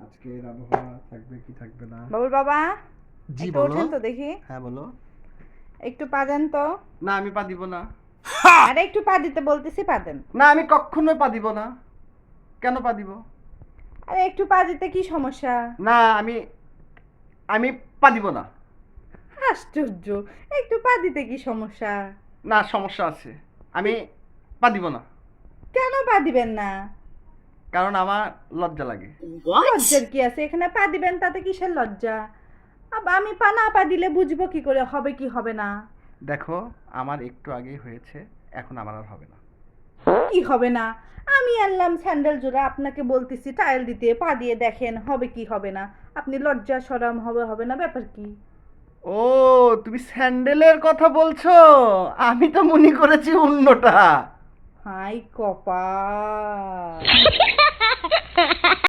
আজকের আবহাওয়া থাকবে কি থাকবে না? বাবুল বাবা জি একটু বলো। তো দেখি। হ্যাঁ বলো। একটু পা দেন তো। না আমি পা দিব না। আরে একটু পা দিতে বলতেছি পা দেন। না আমি কখনোই পা দিব না। কেন পা দিব? আরে একটু পা দিতে কি সমস্যা? না আমি আমি পা দিব না। আশ্চর্য একটু পা দিতে কি সমস্যা? না সমস্যা আছে। আমি পা দিব না। কেন পা দিবেন না? কারণ আমার লজ্জা লাগে। লজ্জার কি আছে? এখানে পা দিবেন তাতে কিসের লজ্জা? আব আমি পা না পা দিলে বুঝব কি করে হবে কি হবে না? দেখো আমার একটু আগেই হয়েছে এখন আমার আর হবে না। কি হবে না? আমি আনলাম স্যান্ডেল জোড়া আপনাকে বলতেছি টাইল দিতে পা দিয়ে দেখেন হবে কি হবে না? আপনি লজ্জা সরম হবে হবে না ব্যাপার কি? ও তুমি স্যান্ডেলের কথা বলছো? আমি তো মনে করেছি অন্যটা। হাই কপা